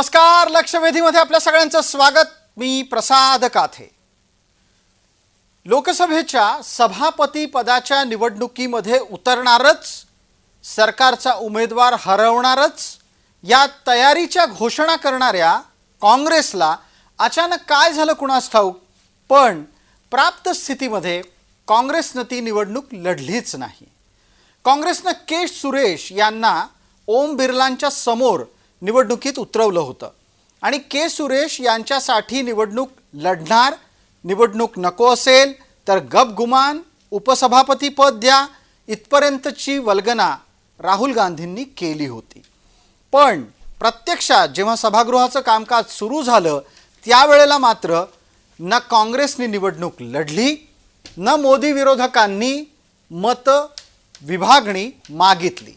नमस्कार लक्षवेधीमध्ये आपल्या सगळ्यांचं स्वागत. मी प्रसाद काथे. लोकसभेच्या सभापती पदाच्या निवडणुकीमध्ये उतरणारच सरकारचा उमेदवार हरवणारच या तयारीच्या घोषणा करणाऱ्या काँग्रेसला अचानक काय झालं कुणास ठाऊक? पण प्राप्त स्थितीमध्ये काँग्रेसनं ती निवडणूक लढलीच नाही. काँग्रेसनं केश सुरेश यांना ओम बिर्लांच्या समोर निवडणुकीत उतरवलं होतं. आणि के. सुरेश यांच्यासाठी निवडणूक लढणार. निवडणूक नको असेल तर गपगुमान उपसभापती पद द्या इथपर्यंतची वल्गना राहुल गांधींनी केली होती. पण प्रत्यक्षात जेव्हा सभागृहाचं कामकाज सुरू झालं त्यावेळेला मात्र न काँग्रेसने निवडणूक लढली न मोदी विरोधकांनी मत विभागणी मागितली.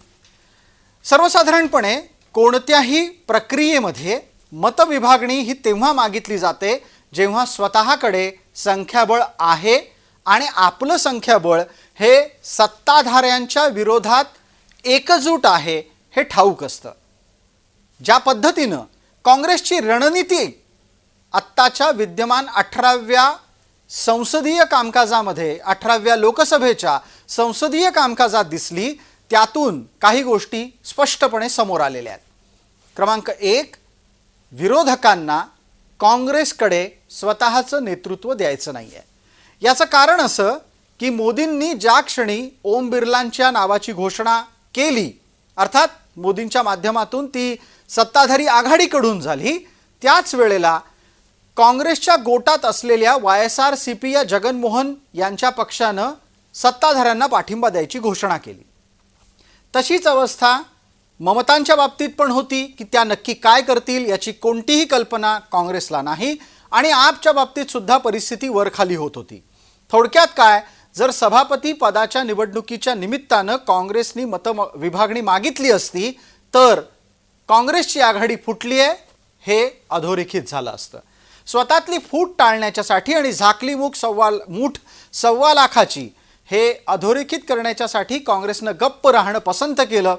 सर्वसाधारणपणे कोणत्याही प्रक्रियेमध्ये मतविभागणी ही तेव्हा मागितली जाते जेव्हा स्वतःकडे संख्याबळ आहे आणि आपलं संख्याबळ हे सत्ताधाऱ्यांच्या विरोधात एकजूट आहे हे ठाऊक असतं. ज्या पद्धतीनं काँग्रेसची रणनीती आत्ताच्या विद्यमान अठराव्या संसदीय कामकाजामध्ये अठराव्या लोकसभेच्या संसदीय कामकाजात दिसली त्यातून काही गोष्टी स्पष्टपणे समोर आलेल्या आहेत. क्रमांक एक विरोधकांना काँग्रेसकडे स्वतःचं नेतृत्व द्यायचं नाही आहे याचं कारण असं की मोदींनी ज्या क्षणी ओम बिर्लांच्या नावाची घोषणा केली अर्थात मोदींच्या माध्यमातून ती सत्ताधारी आघाडीकडून झाली त्याच वेळेला काँग्रेसच्या गोटात असलेल्या Y S R C P या जगनमोहन यांच्या पक्षानं सत्ताधाऱ्यांना पाठिंबा द्यायची घोषणा केली. तशीच अवस्था ममतांच्या बाबतीत पण होती की त्या नक्की काय करतील याची कोणतीही कल्पना काँग्रेसला नाही आणि आपच्या बाबतीत सुद्धा परिस्थिती वरखाली होत होती. थोडक्यात काय जर सभापती पदाच्या निवडणुकीच्या निमित्तानं काँग्रेसनी मत विभागणी मागितली असती तर काँग्रेसची आघाडी फुटली आहे हे अधोरेखित झालं असतं. स्वतःतली फूट टाळण्याच्यासाठी आणि झाकली मूठ सव्वा मूठ सव्वा लाखाची हे अधोरेखित करण्याच्यासाठी काँग्रेसनं गप्प राहणं पसंत केलं.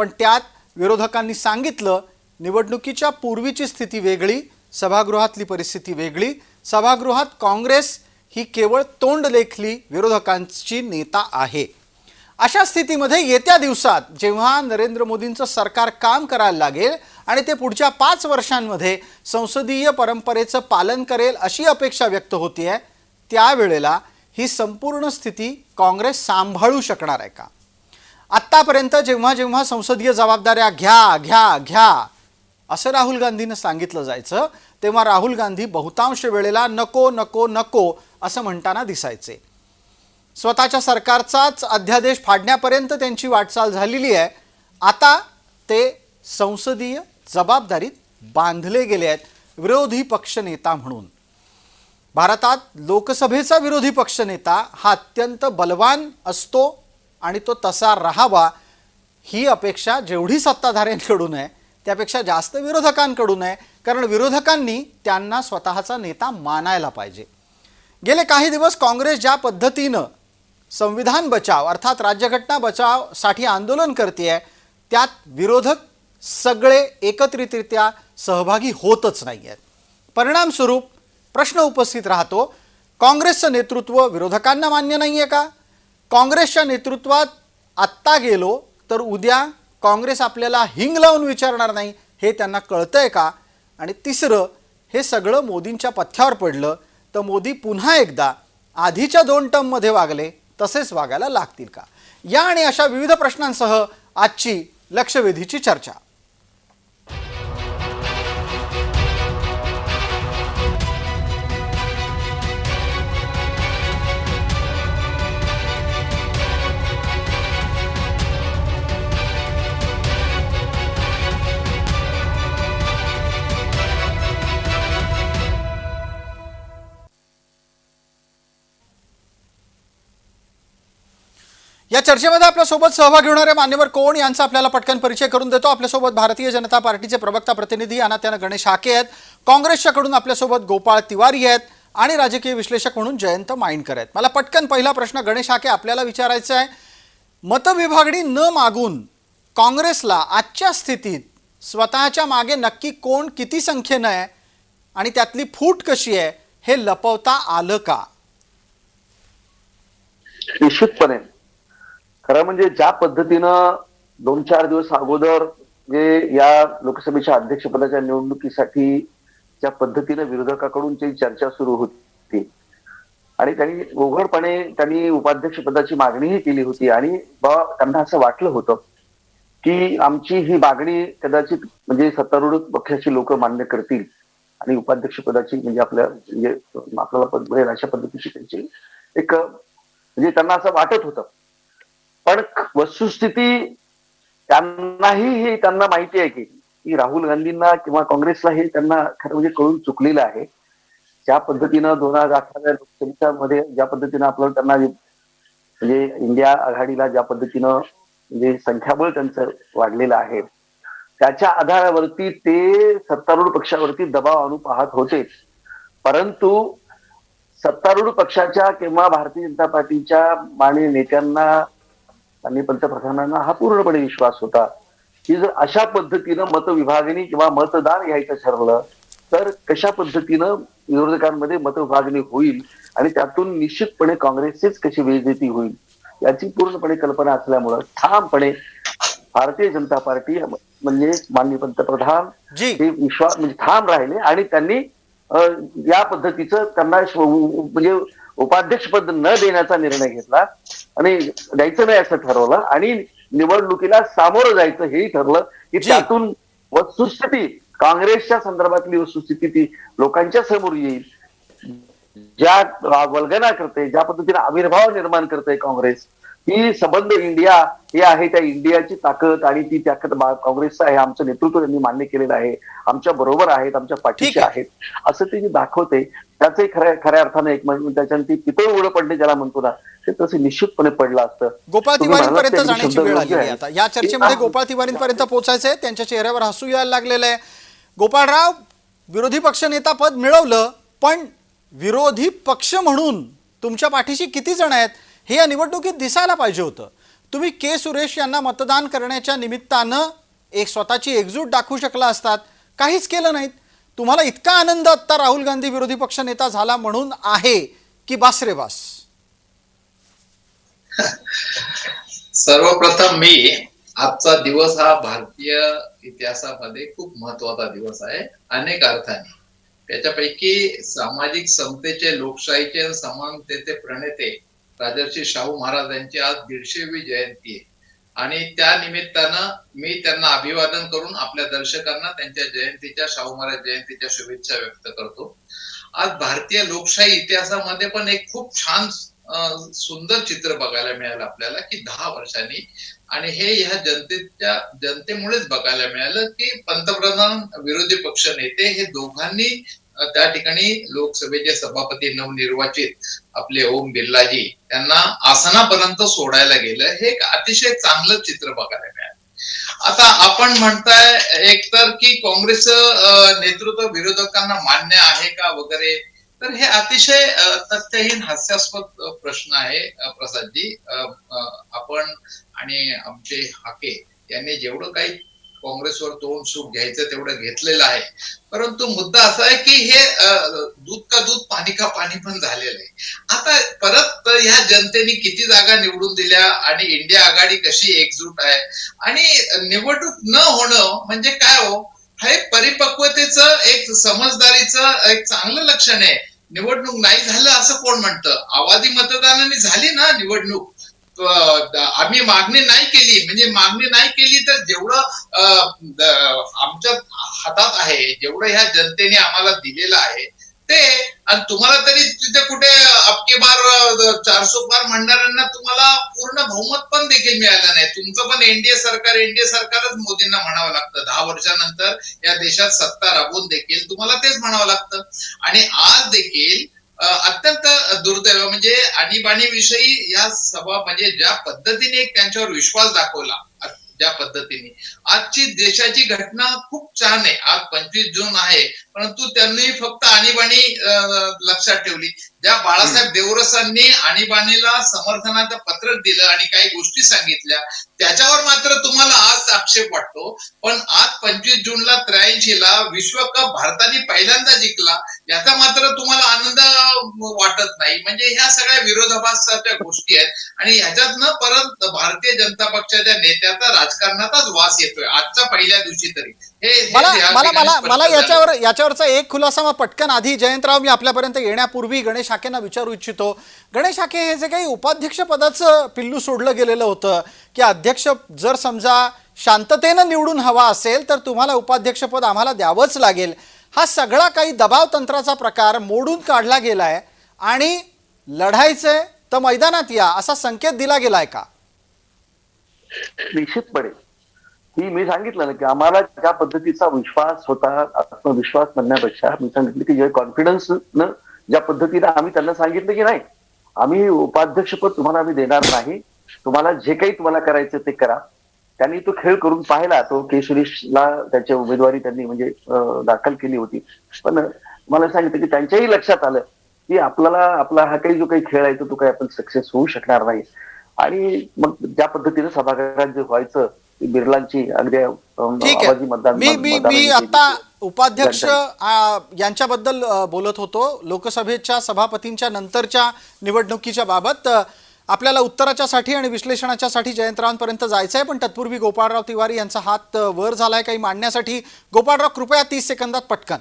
पण त्यात विरोधकांनी सांगितलं निवडणुकीच्या पूर्वीची स्थिती वेगळी सभागृहातली परिस्थिती वेगळी. सभागृहात काँग्रेस ही केवळ तोंड लेखली विरोधकांची नेता आहे. अशा स्थितीमध्ये येत्या दिवसात जेव्हा नरेंद्र मोदींचं सरकार काम करायला लागेल आणि ते पुढच्या पाच वर्षांमध्ये संसदीय परंपरेचं पालन करेल अशी अपेक्षा व्यक्त होती आहे त्यावेळेला ही संपूर्ण स्थिती काँग्रेस सांभाळू शकणार आहे का? आत्तापर्यंत जेव्हा जेव्हा संसदीय जबाबदाऱ्या घ्या घ्या घ्या असं राहुल गांधीनं सांगितलं जायचं तेव्हा राहुल गांधी बहुतांश वेळेला नको नको नको असं म्हणताना दिसायचे. स्वतःच्या सरकारचाच अध्यादेश फाडण्यापर्यंत त्यांची वाटचाल झालेली आहे. आता ते संसदीय जबाबदारीत बांधले गेले आहेत विरोधी पक्षनेता म्हणून. भारतात लोकसभेचा विरोधी पक्षनेता हा अत्यंत बलवान असतो आणि तो तसा राहावा ही अपेक्षा जेवढी सत्ताधाऱ्यांकडून आहे त्यापेक्षा जास्त विरोधकांकडून आहे कारण विरोधकांनी त्यांना स्वतःचा नेता मानायला पाहिजे. गेले काही दिवस काँग्रेस ज्या पद्धतीनं संविधान बचाव अर्थात राज्यघटना बचावसाठी आंदोलन करते आहे त्यात विरोधक सगळे एकत्रितरित्या सहभागी होतच नाही आहेत परिणामस्वरूप प्रश्न उपस्थित राहतो काँग्रेसचं नेतृत्व विरोधकांना मान्य नाही आहे का? काँग्रेसच्या नेतृत्वात आत्ता गेलो तर उद्या काँग्रेस आपल्याला हिंग लावून विचारणार नाही हे त्यांना कळतंय का? आणि तिसरं हे सगळं मोदींच्या पथ्यावर पडलं तर मोदी पुन्हा एकदा आधीच्या दोन टर्ममध्ये वागले तसेच वागायला लागतील का? या आणि अशा विविध प्रश्नांसह आजची लक्षवेधीची चर्चा. या चर्चेमध्ये आपल्यासोबत सहभाग घेणारे मान्यवर कोण यांचा आपल्याला पटकन परिचय करून देतो. आपल्यासोबत भारतीय जनता पार्टीचे प्रवक्ता प्रतिनिधी अनात्यानं गणेश हाके आहेत. काँग्रेसच्याकडून आपल्यासोबत गोपाळ तिवारी आहेत आणि राजकीय विश्लेषक म्हणून जयंत माइंडकर आहेत. मला पटकन पहिला प्रश्न गणेश हाके आपल्याला विचारायचा आहे. मतविभागणी न मागून काँग्रेसला आजच्या स्थितीत स्वतःच्या मागे नक्की कोण किती संख्येनं आहे आणि त्यातली फूट कशी आहे हे लपवता आलं का? निश्चितपणे. खरं म्हणजे ज्या पद्धतीनं दोन चार दिवस अगोदर जे या लोकसभेच्या अध्यक्षपदाच्या निवडणुकीसाठी ज्या पद्धतीनं विरोधकाकडून जी चर्चा सुरू होती आणि त्यांनी उघडपणे त्यांनी उपाध्यक्ष पदाची मागणीही केली होती आणि त्यांना असं वाटलं होतं की आमची ही मागणी कदाचित म्हणजे सत्तारूढ पक्षाची लोक मान्य करतील आणि उपाध्यक्ष पदाची म्हणजे आपल्या म्हणजे आपल्याला पद अशा पद्धतीची त्यांची एक म्हणजे त्यांना असं वाटत होतं. पण वस्तुस्थिती त्यांनाही हे त्यांना माहिती आहे की की राहुल गांधींना किंवा काँग्रेसला हे त्यांना खरं म्हणजे कळून चुकलेलं आहे. ज्या पद्धतीनं दोन हजार अठराव्या लोकसभेच्या मध्ये ज्या पद्धतीनं आपल्याला त्यांना म्हणजे इंडिया आघाडीला ज्या पद्धतीनं म्हणजे संख्याबळ त्यांचं वाढलेलं आहे त्याच्या आधारावरती ते सत्तारूढ पक्षावरती दबाव आणू पाहत होते. परंतु सत्तारूढ पक्षाच्या किंवा भारतीय जनता पार्टीच्या माने नेत्यांना आणि पंतप्रधानांना हा पूर्णपणे विश्वास होता की जर अशा पद्धतीनं मतविभागणी किंवा मतदान घ्यायचं ठरलं तर कशा पद्धतीनं विरोधकांमध्ये मतविभागणी होईल आणि त्यातून निश्चितपणे काँग्रेसचीच कशी बेइज्जती होईल याची पूर्णपणे कल्पना असल्यामुळं ठामपणे भारतीय जनता पार्टी म्हणजे माननीय पंतप्रधान हे विश्वास म्हणजे ठाम राहिले आणि त्यांनी या पद्धतीचं त्यांना म्हणजे उपाध्यक्षपद न देण्याचा निर्णय घेतला आणि द्यायचं नाही असं ठरवलं आणि निवडणुकीला सामोरं जायचं हेही ठरलं की. त्यातून वस्तुस्थिती काँग्रेसच्या संदर्भातली वस्तुस्थिती ती लोकांच्या समोर येईल ज्या वल्गना करते ज्या पद्धतीने आविर्भाव निर्माण करते काँग्रेस ही सबंध इंडिया हे आहे त्या इंडियाची ताकद आणि ती ताकद काँग्रेसचं आहे आमचं नेतृत्व त्यांनी मान्य केलेलं आहे आमच्या बरोबर आहेत आमच्या आहे. आहेत असं ते जे दाखवते त्याचे खऱ्या खऱ्या अर्थानं एक म्हणजे त्याच्यानं ती पितळ उडं पडले ज्याला म्हणतो ना ते तसं निश्चितपणे पडलं असतं. गोपाळ तिवारींपर्यंत जाण्याची वेळ आहे. आता. या चर्चेमध्ये गोपाळ तिवारींपर्यंत पोहोचायचं आहे. त्यांच्या चेहऱ्यावर हसू यायला लागलेलं आहे. गोपाळराव विरोधी पक्षनेता पद मिळवलं पण विरोधी पक्ष म्हणून तुमच्या पाठीशी किती जण आहेत हे या निवडणुकीत दिसायला पाहिजे होतं. तुम्ही के सुरेश यांना मतदान करण्याच्या निमित्तानं एक स्वतःची एकजूट दाखवू शकला असतात. काहीच केलं नाहीत. तुम्हाला इतका आनंद आत्ता राहुल गांधी विरोधी पक्षनेता झाला म्हणून आहे की बास रे बास? सर्वप्रथम मी आजचा दिवस हा भारतीय इतिहासामध्ये खूप महत्त्वाचा दिवस आहे अनेक अर्थाने. त्याच्यापैकी सामाजिक समतेचे लोकशाहीचे समानतेचे प्रणेते राजर्षी शाहू महाराजांची आज दीडशेवी जयंती आहे. आणि त्या निमित्तानं मी त्यांना अभिवादन करून आपल्या दर्शकांना त्यांच्या जयंतीच्या शाहू महाराज जयंतीच्या शुभेच्छा व्यक्त करतो. आज भारतीय लोकशाही इतिहासामध्ये पण एक खूप छान सुंदर चित्र बघायला मिळालं आपल्याला की दहा वर्षांनी. आणि हे ह्या जनतेच्या जनतेमुळेच बघायला मिळालं की पंतप्रधान विरोधी पक्ष नेते हे दोघांनी त्या ठिकाणी लोकसभेचे सभापती नवनिर्वाचित आपले ओम बिर्लाजी त्यांना आसनापर्यंत सोडायला गेलं. हे एक अतिशय चांगलं चित्र बघायला मिळालं. आता आपण म्हणताय एकतर की काँग्रेस नेतृत्व विरोधकांना मान्य आहे का वगैरे तर हे अतिशय तथ्यहीन हास्यास्पद प्रश्न आहे प्रसादजी. आपण आणि आमचे हाके यांनी जेवढं काही काँग्रेसवर तोंड सूप घ्यायचं तेवढं घेतलेलं आहे. परंतु मुद्दा असा आहे की हे दूध का दूध पाणी का पाणी पण झालेलं आहे. आता परत ह्या जनतेने किती जागा निवडून दिल्या आणि इंडिया आघाडी कशी एकजूट आहे? आणि निवडणूक न होणं म्हणजे काय हो? हे परिपक्वतेचं एक समजदारीचं एक चांगलं लक्षण आहे. निवडणूक नाही झालं असं कोण म्हणतं? आवाजी मतदानाने झाली ना निवडणूक. आम्ही मागणी नाही केली. म्हणजे मागणी नाही केली तर जेवढं आमच्या हातात आहे जेवढं ह्या जनतेने आम्हाला दिलेलं आहे ते आणि तुम्हाला तरी तिथे कुठे अबके बार चारशे पार म्हणणाऱ्यांना तुम्हाला पूर्ण बहुमत पण देखील मिळालं नाही. तुमचं पण एनडीए सरकार एनडीए सरकारच मोदींना म्हणावं लागतं. दहा वर्षानंतर या देशात सत्ता राबवून देखील तुम्हाला तेच म्हणावं लागतं. आणि आज देखील अत्यंत दुर्दैव. म्हणजे आणीबाणी विषयी या सभा म्हणजे ज्या पद्धतीने त्यांच्यावर विश्वास दाखवला ज्या पद्धतीने. आजची देशाची घटना खूप छान आहे. आज पंचवीस जून आहे. परंतु त्यांनी फक्त आणीबाणी लक्षात ठेवली. ज्या बाळासाहेब देवरसांनी आणीबाणीला समर्थनाचं पत्रक दिलं आणि काही गोष्टी सांगितल्या त्याच्यावर मात्र तुम्हाला आज आक्षेप वाटतो. पण आज पंचवीस जूनला त्र्याऐंशी ला विश्वकप भारताने पहिल्यांदा जिंकला याचा मात्र तुम्हाला आनंद वाटत नाही. म्हणजे ह्या सगळ्या विरोधाभासाच्या गोष्टी आहेत आणि ह्याच्यातनं परत भारतीय जनता पक्षाच्या नेत्याचा राजकारणाचाच वास येतोय आजच्या पहिल्या दिवशी तरी. मला मला मला मला. याच्यावर याच्यावरचा एक खुलासा मग पटकन आधी जयंतराव मी आपल्यापर्यंत येण्यापूर्वी गणेश हाकेंना विचारू इच्छितो. गणेश हाके हे जे काही उपाध्यक्ष पदाचं पिल्लू सोडलं गेलेलं होतं की अध्यक्ष जर समजा शांततेनं निवडून हवा असेल तर तुम्हाला उपाध्यक्षपद आम्हाला द्यावंच लागेल. हा सगळा काही दबाव तंत्राचा प्रकार मोडून काढला गेलाय आणि लढायचंय तर मैदानात या असा संकेत दिला गेलाय का? निश्चितपणे. ही मी सांगितलं ना की आम्हाला ज्या पद्धतीचा विश्वास होता आत्मविश्वास म्हणण्यापेक्षा मी सांगितलं की जे कॉन्फिडन्स न ज्या पद्धतीने आम्ही त्यांना सांगितलं की नाही आम्ही उपाध्यक्षपद तुम्हाला आम्ही देणार नाही तुम्हाला जे काही तुम्हाला करायचं ते करा. त्यांनी तो खेळ करून पाहिला तो केशरीशला त्याची उमेदवारी त्यांनी म्हणजे दाखल केली होती. पण मला सांगितलं की त्यांच्याही लक्षात आलं की आपल्याला आपला हा काही जो काही खेळ आहे तो काही आपण सक्सेस होऊ शकणार नाही. आणि मग ज्या पद्धतीने सभागृहात जे व्हायचं बिर्लांची अगदी ठीक आवाजी आहे मतदान मी मी मी आता उपाध्यक्ष यांच्याबद्दल बोलत होतो. लोकसभेच्या सभापतींच्या नंतरच्या निवडणुकीच्या बाबत आपल्याला उत्तराच्यासाठी आणि विश्लेषणाच्यासाठी जयंतरावांपर्यंत जायचं आहे पण तत्पूर्वी गोपाळराव तिवारी यांचा हात वर झालाय काही मांडण्यासाठी. गोपाळराव कृपया तीस सेकंदात पटकन.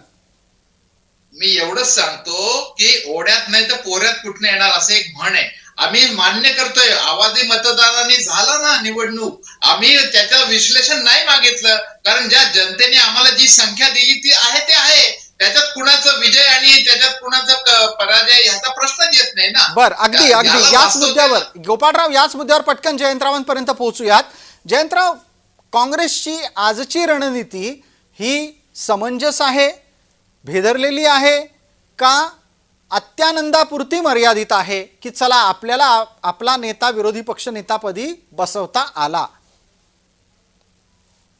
मी एवढंच सांगतो की ओढ्यात नाही तर पोऱ्यात कुठनं येणार असं एक म्हण आहे. आम्ही मान्य करतोय. आवाजी मतदारांनी झाला ना निवडणूक. आम्ही त्याचं विश्लेषण नाही मागितलं. कारण ज्या जनतेने आम्हाला जी संख्या दिली ती आहे ते आहे. त्याच्यात कुणाचा विजय आणि त्याच्यात कुणाचा पराजय ह्याचा प्रश्नच येत नाही ना. बर अगदी अगदी. याच मुद्द्यावर गोपाळराव याच मुद्द्यावर पटकन जयंतरावांपर्यंत पोहोचूयात. जयंतराव काँग्रेसची आजची रणनीती ही समंजस आहे भेदरलेली आहे का? अत्यानंदापुरती मर्यादित आहे की चला आपल्याला आपला नेता विरोधी पक्ष नेतापदी बसवता आला.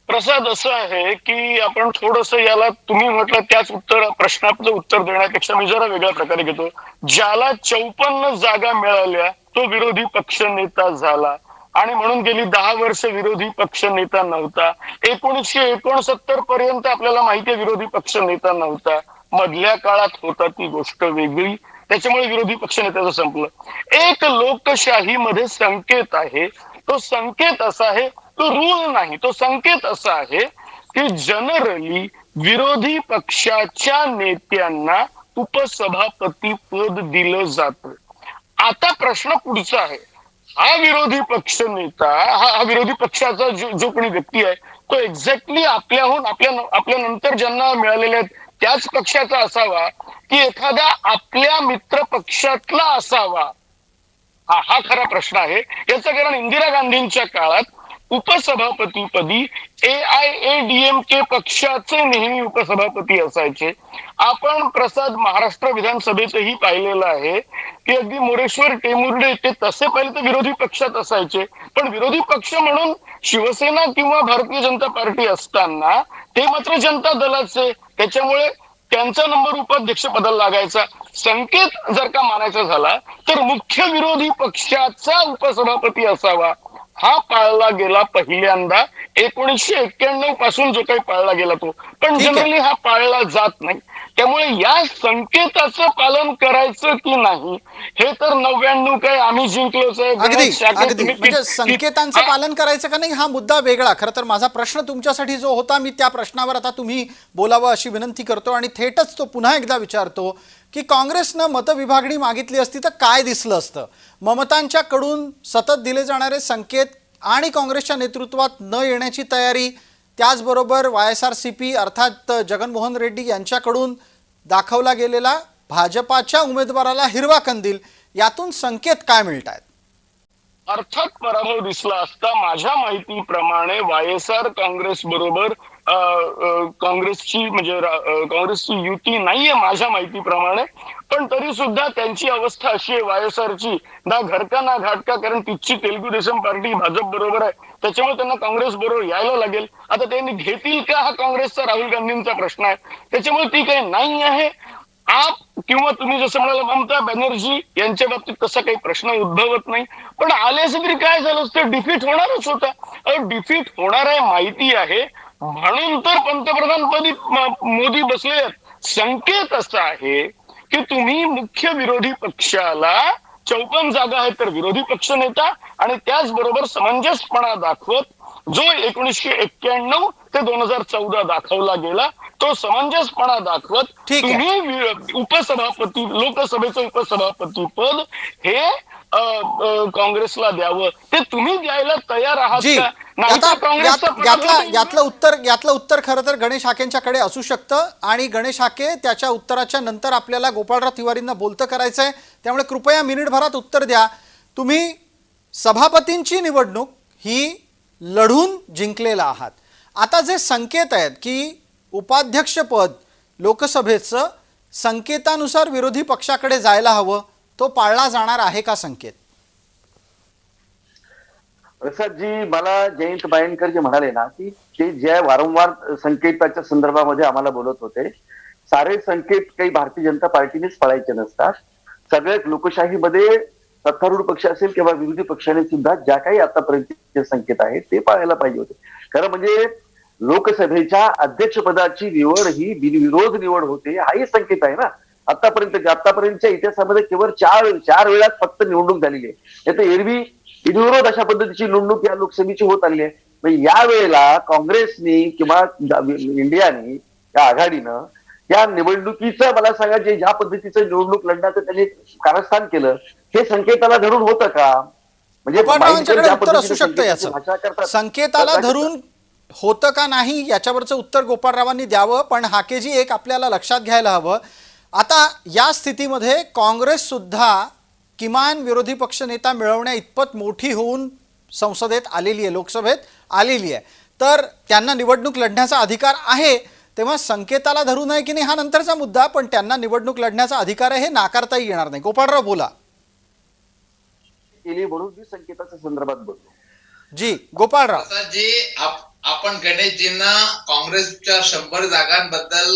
प्रसाद असं आहे की आपण थोडस याला तुम्ही म्हटलं त्याच उत्तर प्रश्नाचं उत्तर देण्यापेक्षा मी जरा वेगळ्या प्रकारे घेतो. ज्याला चौपन्न जागा मिळाल्या तो विरोधी पक्ष नेता झाला. आणि म्हणून गेली दहा वर्ष विरोधी पक्ष नेता नव्हता. एकोणीसशे एकोणसत्तर पर्यंत आपल्याला माहिती विरोधी पक्ष नेता नव्हता. मधल्या काळात होता ती गोष्ट वेगळी. त्याच्यामुळे विरोधी पक्ष नेत्याचं संपलं. एक लोकशाहीमध्ये संकेत आहे. तो संकेत असा आहे तो रूल नाही तो संकेत असा आहे की जनरली विरोधी पक्षाच्या नेत्यांना उपसभापती पद दिलं जात. आता प्रश्न पुढचा आहे. हा विरोधी पक्ष नेता हा हा विरोधी पक्षाचा जो जो कोणी व्यक्ती आहे तो एक्झॅक्टली आपल्याहून आपल्या आपल्या नंतर ज्यांना मिळालेल्या आहेत त्याच पक्षाचा असावा की एखादा आपल्या मित्र पक्षातला असावा. हा हा खरा प्रश्न आहे. याचं कारण इंदिरा गांधींच्या काळात उपसभापतीपदी A I A D M K पक्षाचे नेहमी उपसभापती असायचे. आपण प्रसाद महाराष्ट्र विधानसभेचंही पाहिलेलं आहे की अगदी मोरेश्वर टेमुर्डे ते तसे पहिले तर विरोधी पक्षात असायचे. पण विरोधी पक्ष म्हणून शिवसेना किंवा भारतीय जनता पार्टी असताना ते मात्र जनता दलाचे. त्याच्यामुळे त्यांचा नंबर उपाध्यक्ष पदाला लागायचा. संकेत जर का मानायचा झाला तर मुख्य विरोधी पक्षाचा उपसभापती असावा. हा पाळला गेला पहिल्यांदा एकोणीसशे एक्क्याण्णवपासून जो काही पाळला गेला तो. पण. जनरली हा पाळला जात नाही. त्यामुळे या संकेताचं पालन करायचं की नाही हे तर नव्याण्णव काय आम्ही जिंकलोच आहे. म्हणजे संकेतांचं पालन करायचं का नाही हा मुद्दा वेगळा. खरं तर माझा प्रश्न तुमच्यासाठी जो होता मी त्या प्रश्नावर आता तुम्ही बोलावं अशी विनंती करतो आणि थेटच तो पुन्हा एकदा विचारतो की काँग्रेसनं मतविभागणी मागितली असती तर काय दिसलं असतं? ममतांच्याकडून सतत दिले जाणारे संकेत आणि काँग्रेसच्या नेतृत्वात न येण्याची तयारी त्याचबरोबर Y S R C P अर्थात जगनमोहन रेड्डी यांच्याकडून दाखवला गेलेला भाजपाच्या उमेदवाराला हिरवा कंदील यातून संकेत काय मिळत आहेत अर्थात पराभव दिसला असता माझ्या माहितीप्रमाणे वाय एस आर काँग्रेस बरोबर काँग्रेसची म्हणजे काँग्रेसची युती नाहीये माझ्या माहितीप्रमाणे पण तरी सुद्धा त्यांची अवस्था अशी आहे वायएसआरची. ना घरका ना घाटका कारण तिथची तेलुगू देशम पार्टी भाजप बरोबर आहे. त्याच्यामुळे त्यांना काँग्रेस बरोबर यायला लागेल. आता त्यांनी घेतील का हा काँग्रेसचा राहुल गांधींचा प्रश्न आहे. त्याच्यामुळे ती काही नाही आहे. आप किंवा तुम्ही जसं म्हणाला ममता बॅनर्जी यांच्या बाबतीत तसा काही प्रश्न उद्भवत नाही. पण आले तरी काय झालं असतं? डिफीट होणारच होता. डिफीट होणार आहे माहिती आहे. म्हणून तर पंतप्रधानपदी मोदी बसले संकेत असा आहे की तुम्ही मुख्य विरोधी पक्षाला चौपन्न जागा आहेत तर विरोधी पक्ष नेता आणि त्याचबरोबर समंजसपणा दाखवत जो एकोणीसशे एक्क्याण्णव ते दोन हजार चौदा दाखवला गेला तो समंजसपणा दाखवत. तुम्ही उपसभापती लोकसभेचं उपसभापती पद हे काँग्रेसला द्यावं. ते तुम्ही द्यायला तयार आहात का? यातलं उत्तर यातलं उत्तर खरं तर गणेश हाकेंच्याकडे असू शकतं आणि गणेश हाके त्याच्या उत्तराच्या नंतर आपल्याला गोपाळराव तिवारींना बोलतं करायचं आहे त्यामुळे कृपया मिनिटभरात उत्तर द्या. तुम्ही सभापतींची निवडणूक ही लढून जिंकलेला आहात. आता जे संकेत आहेत की उपाध्यक्षपद लोकसभेचं संकेतानुसार विरोधी पक्षाकडे जायला हवं तो पाळला जाणार आहे का संकेत? प्रसाद जी मला जयंत बायनकर जे म्हणाले ना की ते ज्या वारंवार संकेताच्या संदर्भामध्ये आम्हाला बोलत होते सारे संकेत काही भारतीय जनता पार्टीनेच पाळायचे नसतात. सगळ्याच लोकशाहीमध्ये सत्तारूढ पक्ष असेल किंवा विरोधी पक्षाने सुद्धा ज्या काही आतापर्यंतचे संकेत आहेत ते पाळायला पाहिजे होते. खरं म्हणजे लोकसभेच्या अध्यक्षपदाची निवड ही बिनविरोध निवड होते हाही संकेत आहे ना. आतापर्यंत आतापर्यंतच्या इतिहासामध्ये केवळ चार चार वेळात फक्त निवडणूक झालेली आहे. तर एरवी बिनविरोध अशा पद्धतीची निवडणूक या लोकसभेची होत आली आहे. म्हणजे या वेळेला काँग्रेसनी किंवा इंडियानी या आघाडीनं या निवडणुकीचं मला सांगा जे ज्या पद्धतीचं निवडणूक लढण्याचं त्यांनी कारस्थान केलं हे संकेताला धरून होतं का? म्हणजे असू शकतं याचं. संकेताला धरून होतं का नाही याच्यावरचं उत्तर गोपाळरावांनी द्यावं पण हाकेजी एक आपल्याला लक्षात घ्यायला हवं. आता या स्थितीमध्ये काँग्रेस सुद्धा किमान विरोधी पक्षनेता मिळवण्या इतपत मोठी होऊन संसदेत आलेली आहे लोकसभेत आलेली आहे. तर त्यांना निवडणूक लढण्याचा अधिकार आहे तेव्हा संकेताला धरू नये की नाही हा नंतरचा मुद्दा पण त्यांना निवडणूक लढण्याचा अधिकार आहे हे नाकारताही येणार नाही. गोपाळराव बोला. केली म्हणून मी संकेताच्या संदर्भात बोलतो. जी गोपाळराव. जे आप- आपण गणेशजींना काँग्रेसच्या शंभर जागांबद्दल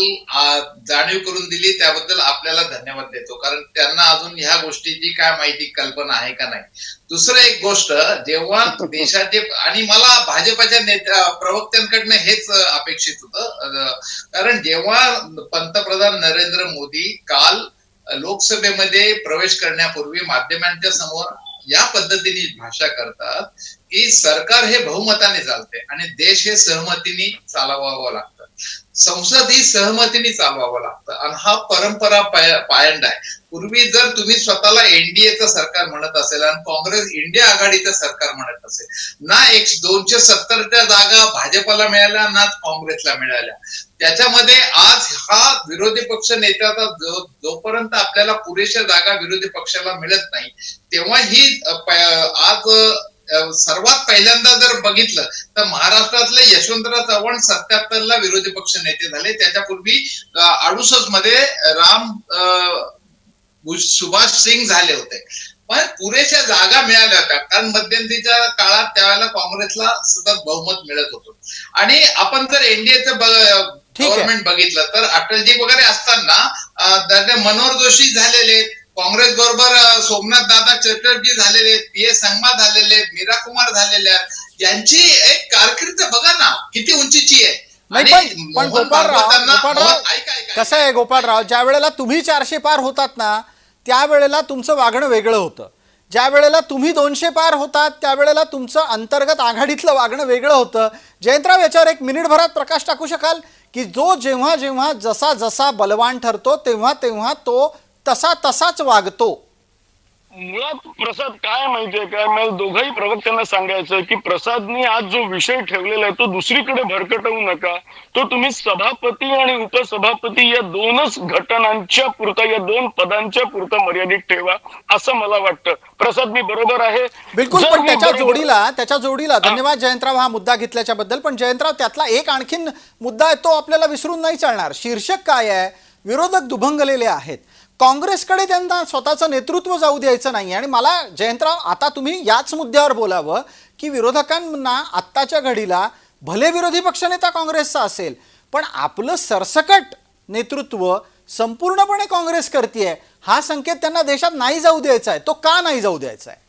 जाणीव करून दिली त्याबद्दल आपल्याला धन्यवाद देतो. कारण त्यांना अजून ह्या गोष्टीची काय माहिती कल्पना आहे का नाही? दुसरं एक गोष्ट जेव्हा देशाचे आणि मला भाजपाच्या नेत्या प्रवक्त्यांकडनं हेच अपेक्षित होतं. कारण जेव्हा पंतप्रधान नरेंद्र मोदी काल लोकसभेमध्ये प्रवेश करण्यापूर्वी माध्यमांच्या समोर या पद्धतीने भाषा करतात की सरकार हे बहुमताने चालते आणि देश हे सहमतीने चालवावं लागतं. संसद ही सहमतीने चालवावं लागतं. आणि हा परंपरा पाय- पायंडा आहे. पूर्वी जर तुम्ही स्वतःला एनडीएचं सरकार म्हणत असेल आणि काँग्रेस इंडिया आघाडीचं सरकार म्हणत असेल ना एक दोनशे सत्तरच्या जागा भाजपला मिळाल्या ना काँग्रेसला मिळाल्या. त्याच्यामध्ये आज हा विरोधी पक्ष नेत्याचा जो जोपर्यंत आपल्याला पुरेशा जागा विरोधी पक्षाला मिळत नाही तेव्हा ही आज सर्वात पहिल्यांदा जर बघितलं तर महाराष्ट्रातले यशवंतराव चव्हाण सत्याहत्तर ला विरोधी पक्ष नेते झाले. त्याच्यापूर्वी अडुसष्टमध्ये राम सुभाष सिंग झाले होते. पण पुरेशा जागा मिळाल्या होत्या. कारण मध्यंतरीच्या काळात त्यावेळेला काँग्रेसला सतत बहुमत मिळत होतं. आणि आपण जर एनडीएचं. गव्हर्नमेंट बघितलं तर अटलजी वगैरे असताना मनोहर जोशी झालेले आहेत काँग्रेस बरोबर सोमनाथ दादा चटर्जी झालेले आहेत पी एस संगमा झालेले आहेत मीरा कुमार झालेले आहेत. यांची एक कारकीर्द बघा ना किती उंचीची आहे. नाही पण पण गोपाळराव गोपाळराव ऐका, कसं आहे गोपाळराव? ज्या वेळेला तुम्ही चारशे पार होतात ना त्यावेळेला तुमचं वागणं वेगळं होतं. ज्या वेळेला तुम्ही दोनशे पार होतात त्यावेळेला तुमचं अंतर्गत आघाडीतलं वागणं वेगळं होतं. जयंतराव याच्यावर एक मिनिटभरात प्रकाश टाकू शकाल? की जो जेव्हा जेव्हा जसा जसा बलवान ठरतो तेव्हा तेव्हा तो तसा तसाच वागतो. मुळात प्रसाद काय माहितीये काय? मला दोघाही प्रवक्त्यांना सांगायचं की प्रसादनी आज जो विषय ठेवलेला आहे तो दुसरीकडे भरकटवू नका. तो तुम्ही सभापती आणि उपसभापती या दोनच घटनांच्या पुरता या दोन पदांच्या पुरता मर्यादित ठेवा असं मला वाटतं. प्रसाद मी बरोबर आहे. बिलकुल पण त्याच्या जोडीला त्याच्या जोडीला धन्यवाद जयंतराव हा मुद्दा घेतल्याच्या बद्दल पण जयंतराव त्यातला एक आणखीन मुद्दा आहे तो आपल्याला विसरून नाही चालणार. शीर्षक काय आहे? विरोधक दुभंगलेले आहेत. काँग्रेसकडे त्यांना स्वतःचं नेतृत्व जाऊ द्यायचं नाही. आणि मला जयंतराव आता तुम्ही याच मुद्द्यावर बोलावं की विरोधकांना आत्ताच्या घडीला भले विरोधी पक्षनेता काँग्रेसचा असेल पण आपलं सरसकट नेतृत्व संपूर्णपणे काँग्रेस करते हा संकेत त्यांना देशात नाही जाऊ द्यायचा आहे. तो का नाही जाऊ द्यायचा आहे?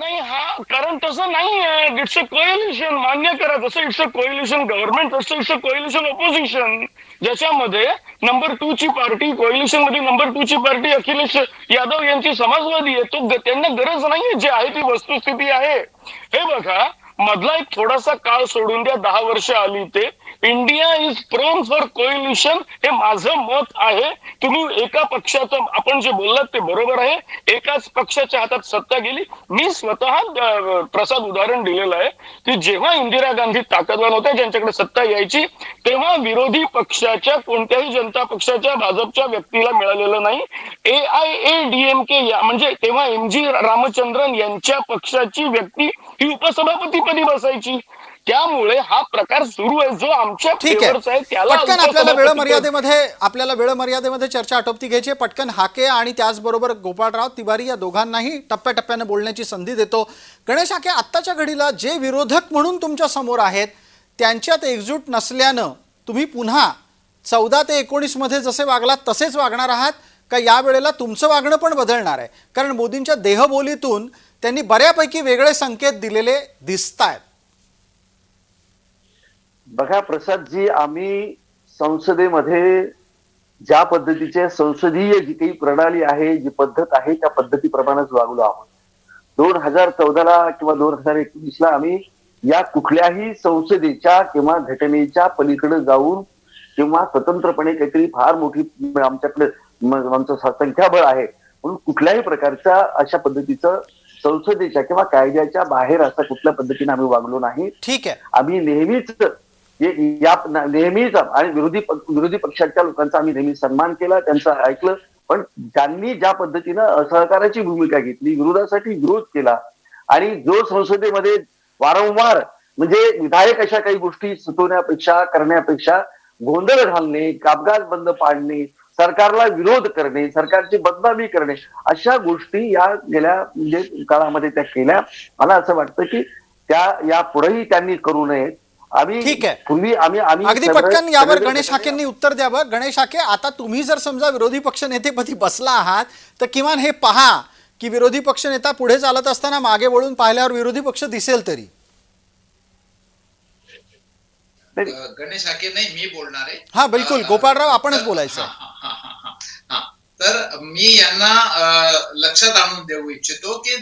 नाही हा कारण तसं नाही आहे. इट्स अ कोएलिशन मान्य करा जसं इट्स अ कोएलिशन गव्हर्नमेंट तसं इट्स अ कोएलिशन ऑपोजिशन ज्याच्यामध्ये नंबर टू ची पार्टी कोएलिशनमध्ये नंबर टू ची पार्टी अखिलेश यादव यांची समाजवादी आहे. तो त्यांना गरज नाहीये जे आहे ती वस्तुस्थिती आहे. हे बघा मधला एक थोडासा काळ सोडून द्या दहा वर्ष आली ते. India is prone for coalition हे माझं मत आहे. तुम्ही एका पक्षाचं आपण जे बोललात ते बरोबर आहे. एकाच पक्षाच्या हातात सत्ता गेली. मी स्वतः प्रसाद उदाहरण दिलेलं आहे की जेव्हा इंदिरा गांधी ताकदवान होत्या ज्यांच्याकडे सत्ता यायची तेव्हा विरोधी पक्षाच्या कोणत्याही जनता पक्षाच्या भाजपच्या व्यक्तीला मिळालेलं नाही. ए आय ए डीएमके या म्हणजे तेव्हा एम जी रामचंद्रन यांच्या पक्षाची व्यक्ती ही उपसभापतीपदी बसायची? त्यामुळे हा प्रकार सुरू आहे जो आमच्या ठीक आहे. त्याला पटकन आपल्याला वेळ मर्यादेमध्ये आपल्याला वेळ मर्यादेमध्ये चर्चा आटोपती घ्यायची. पटकन हाके आणि त्याचबरोबर गोपाळराव तिवारी या दोघांनाही टप्प्याटप्प्याने बोलण्याची संधी देतो. गणेश हाके आत्ताच्या घडीला जे विरोधक म्हणून तुमच्यासमोर आहेत त्यांच्यात एकजूट नसल्यानं तुम्ही पुन्हा चौदा ते एकोणीसमध्ये जसे वागलात तसेच वागणार आहात. का यावेळेला तुमचं वागणं पण बदलणार आहे? कारण मोदींच्या देहबोलीतून त्यांनी बऱ्यापैकी वेगळे संकेत दिलेले दिसत आहेत बघा प्रसादजी आम्ही संसदेमध्ये ज्या पद्धतीचे संसदीय जी काही प्रणाली आहे जी पद्धत आहे त्या पद्धतीप्रमाणेच वागलो आहोत. दोन हजार चौदाला किंवा दोन हजार एकोणीसला आम्ही या कुठल्याही संसदेच्या किंवा घटनेच्या पलीकडे जाऊन किंवा स्वतंत्रपणे काहीतरी फार मोठी आमच्याकडे आमचं संख्याबळ आहे म्हणून कुठल्याही प्रकारच्या अशा पद्धतीचं संसदेच्या किंवा कायद्याच्या बाहेर असं कुठल्या पद्धतीने आम्ही वागलो नाही. ठीक आहे. आम्ही नेहमीच या नेहमीच आणि विरोधी विरोधी पक्षाच्या लोकांचा आम्ही नेहमी सन्मान केला त्यांचं ऐकलं. पण त्यांनी ज्या पद्धतीनं असहकाराची भूमिका घेतली विरोधासाठी विरोध केला आणि जो संसदेमध्ये वारंवार म्हणजे विधायक अशा काही गोष्टी सुचवण्यापेक्षा करण्यापेक्षा गोंधळ घालणे कामकाज बंद पाडणे सरकारला विरोध करणे सरकारची बदनामी करणे अशा गोष्टी या गेल्या म्हणजे काळामध्ये त्या केल्या. मला असं वाटतं की त्या या पुढेही त्यांनी करू नयेत. आम्ही ठीक आहे. पूर्वी आम्ही आम्ही अगदी पटकन यावर गणेश हाकेंनी उत्तर द्यावं गणेश हाके आता तुम्ही जर समजा विरोधी पक्ष नेतेपदी बसला आहात तर किमान हे पहा की विरोधी पक्ष नेता पुढे चालत असताना मागे वळून पाहिल्यावर विरोधी पक्ष दिसेल तरी. गणेश हाके नाही मी बोलणार आहे. हा, बिलकुल. गोपाळराव, आपणच बोलायचं. तर मी यांना लक्षात आणून देऊ इच्छितो की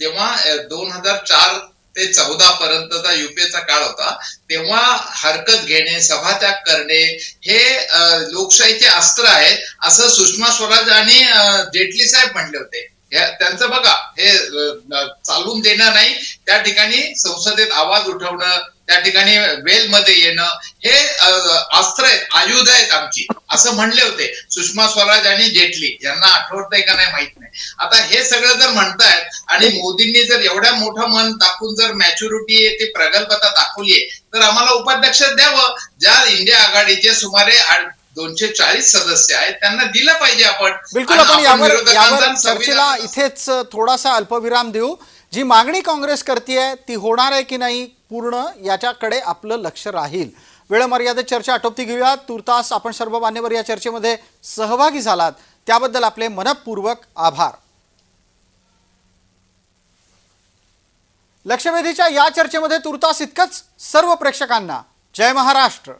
जेव्हा दोन हजार चार ते चौदा पर्यंतचा युपीएचा काळ होता तेव्हा हरकत घेणे सभात्याग करणे हे लोकशाहीचे अस्त्र आहेत असं सुषमा स्वराज आणि जेटली साहेब म्हणले होते. त्यांचं बघा हे चालून देणं नाही त्या ठिकाणी संसदेत आवाज उठवणं त्या ठिकाणी वेलमध्ये येणं हे अस्त्र आहेत आयुध आहेत आमची. असं म्हणले होते. सुषमा स्वराज आणि जेटली यांना आठवतंय का नाही माहीत नाही. आता हे सगळं जर म्हणतायत आणि मोदींनी जर एवढ्या मोठं मन दाखवून जर मॅच्युरिटी ती प्रगल्भता दाखवलीये तर आम्हाला उपाध्यक्ष द्यावं. ज्या इंडिया आघाडीचे सुमारे आठ- दोनशे चाळीस सदस्य आहेत त्यांना दिलं पाहिजे आपण. बिलकुल आपण यावर यावर चर्चेला इथेच थोडासा अल्पविराम देऊ. जी मागणी काँग्रेस करते ती होणार आहे की नाही पूर्ण याच्याकडे आपलं लक्ष राहील. वेळ मर्यादित चर्चा आटोपती घेऊया तुर्तास आपण सर्व मान्यवर या चर्चेमध्ये सहभागी झालात. त्याबद्दल आपले मनपूर्वक आभार. लक्षवेधीच्या या चर्चेमध्ये तुर्तास इतकंच सर्व प्रेक्षकांना. जय महाराष्ट्र.